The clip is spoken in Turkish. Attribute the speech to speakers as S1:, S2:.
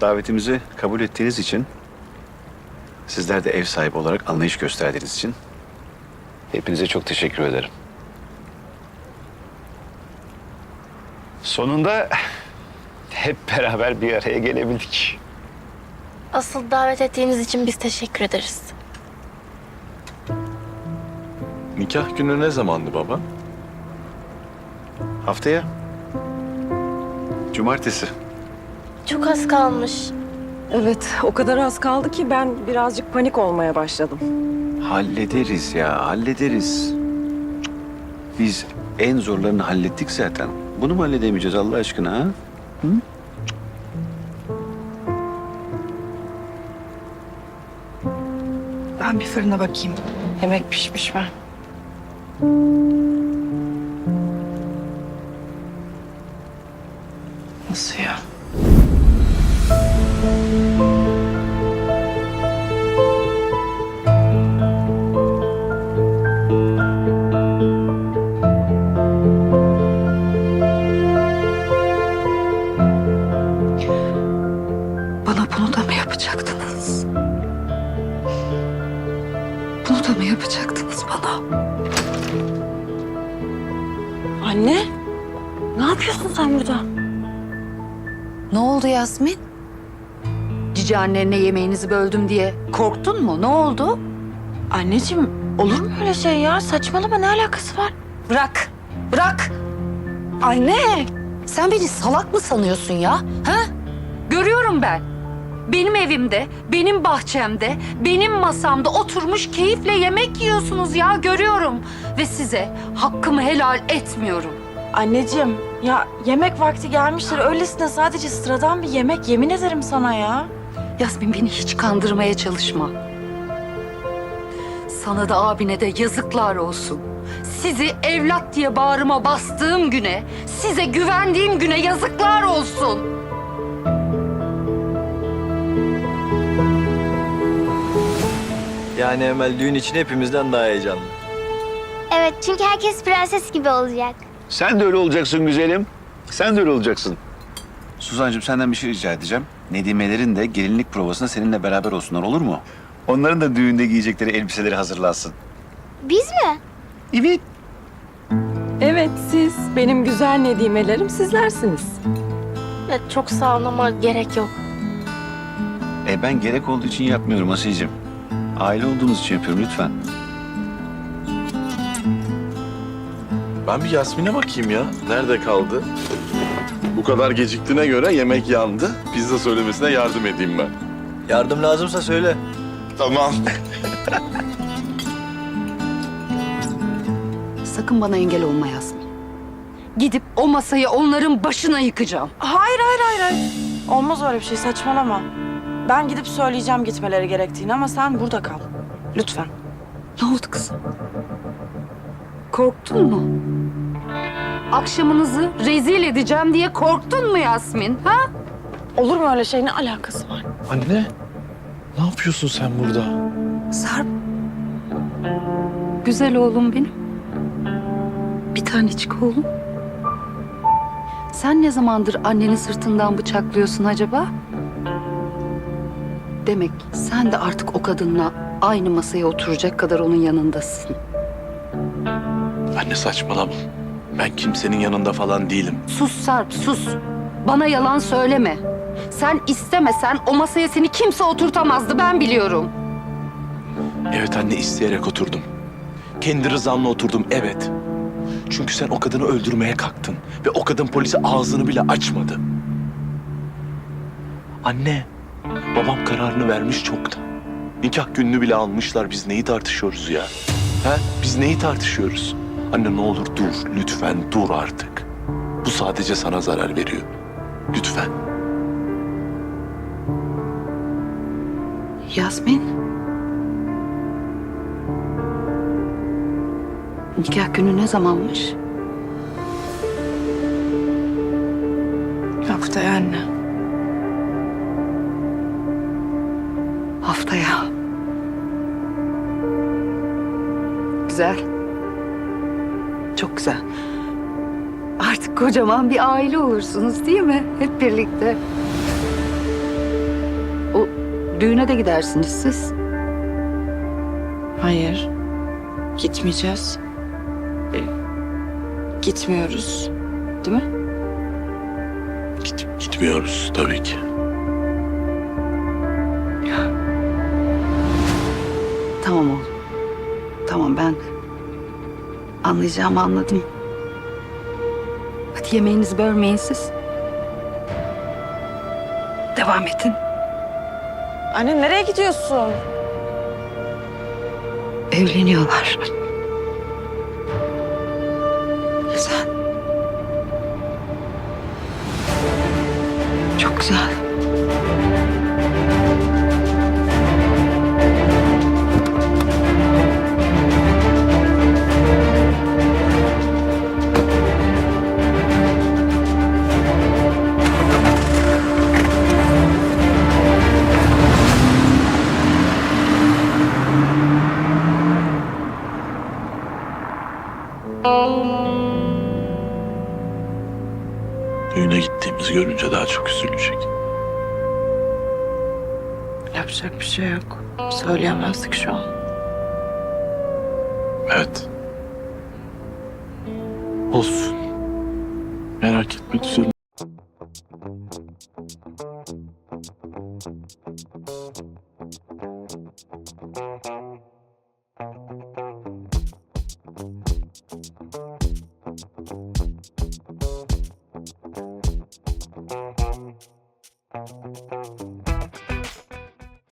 S1: Davetimizi kabul ettiğiniz için, sizler de ev sahibi olarak anlayış gösterdiğiniz için hepinize çok teşekkür ederim. Sonunda hep beraber bir araya gelebildik.
S2: Asıl davet ettiğiniz için biz teşekkür ederiz.
S3: Nikah günü ne zamandı baba?
S1: Haftaya cumartesi.
S2: Çok az kalmış.
S4: Evet, o kadar az kaldı ki ben birazcık panik olmaya başladım.
S1: Hallederiz ya, hallederiz. Biz en zorlarını hallettik zaten. Bunu mu halledemeyeceğiz Allah aşkına ha?
S5: Ben bir fırına bakayım. Yemek pişmiş mi? Nasıl ya? Mı yapacaktınız? Bunu da mı yapacaktınız bana?
S4: Anne, ne yapıyorsun sen burada?
S6: Ne oldu Yasmin? Cici annenle yemeğinizi böldüm diye korktun mu? Ne oldu?
S4: Anneciğim, olur mu öyle şey ya? Saçmalama, ne alakası var?
S6: Bırak, bırak. Anne, sen beni salak mı sanıyorsun ya? Ha? Görüyorum ben. Benim evimde, benim bahçemde, benim masamda oturmuş keyifle yemek yiyorsunuz ya görüyorum. Ve size hakkımı helal etmiyorum.
S4: Anneciğim, ya yemek vakti gelmiştir. Öylesine sadece sıradan bir yemek yemin ederim sana ya.
S6: Yasmin beni hiç kandırmaya çalışma. Sana da abine de yazıklar olsun. Sizi evlat diye bağrıma bastığım güne, size güvendiğim güne yazıklar olsun.
S7: Yani Emel düğün için hepimizden daha heyecanlı.
S8: Evet çünkü herkes prenses gibi olacak.
S1: Sen de öyle olacaksın güzelim. Sen de öyle olacaksın. Suzancığım senden bir şey rica edeceğim. Nedimelerin de gelinlik provasında seninle beraber olsunlar olur mu? Onların da düğünde giyecekleri elbiseleri hazırlansın.
S8: Biz mi?
S1: Evet.
S4: Evet, siz benim güzel nedimelerim sizlersiniz.
S2: Evet, çok sağ olun ama gerek yok.
S1: E ben gerek olduğu için yapmıyorum Asiye'cim. Aile olduğunuz için yapıyorum lütfen.
S3: Ben bir Yasmin'e bakayım ya. Nerede kaldı? Bu kadar geciktiğine göre yemek yandı. Pizza söylemesine yardım edeyim ben.
S7: Yardım lazımsa söyle.
S3: Tamam.
S6: Sakın bana engel olma Yasmin. Gidip o masayı onların başına yıkacağım.
S4: Hayır, hayır, hayır, hayır. Olmaz öyle bir şey, saçmalama. Ben gidip söyleyeceğim gitmeleri gerektiğini ama sen burada kal. Lütfen.
S6: Ne oldu kızım? Korktun mu? Akşamınızı rezil edeceğim diye korktun mu Yasmin? Ha?
S4: Olur mu öyle şey? Ne alakası var?
S3: Anne, ne yapıyorsun sen burada?
S6: Sarp. Güzel oğlum benim. Bir tanecik oğlum. Sen ne zamandır annenin sırtından bıçaklıyorsun acaba? Demek sen de artık o kadınla aynı masaya oturacak kadar onun yanındasın.
S3: Anne saçmalama. Ben kimsenin yanında falan değilim.
S6: Sus Sarp, sus. Bana yalan söyleme. Sen istemesen o masaya seni kimse oturtamazdı ben biliyorum.
S3: Evet anne isteyerek oturdum. Kendi rızamla oturdum evet. Çünkü sen o kadını öldürmeye kalktın. Ve o kadın polise ağzını bile açmadı. Anne, babam kararını vermiş çoktan. Nikah gününü bile almışlar. Biz neyi tartışıyoruz ya? Ha? Biz neyi tartışıyoruz? Anne ne olur dur, lütfen dur artık. Bu sadece sana zarar veriyor. Lütfen.
S6: Yasmin. Nikah günü ne zamanmış?
S5: Haftaya anne.
S6: Güzel. Çok güzel. Artık kocaman bir aile olursunuz değil mi? Hep birlikte. Düğüne de gidersiniz siz.
S4: Hayır. Gitmeyeceğiz. E, gitmiyoruz. Değil mi?
S3: Git, gitmiyoruz tabii ki.
S6: Tamam oğlum. Tamam ben anlayacağımı anladım. Hadi yemeğinizi bölmeyin siz. Devam edin.
S4: Anne nereye gidiyorsun?
S6: Evleniyorlar. Güzel. Çok güzel.
S3: Düğüne gittiğimizi görünce daha çok üzülecek.
S4: Yapacak bir şey yok. Söyleyemezdik şu an.
S3: Evet. Olsun. Merak etme düzelir.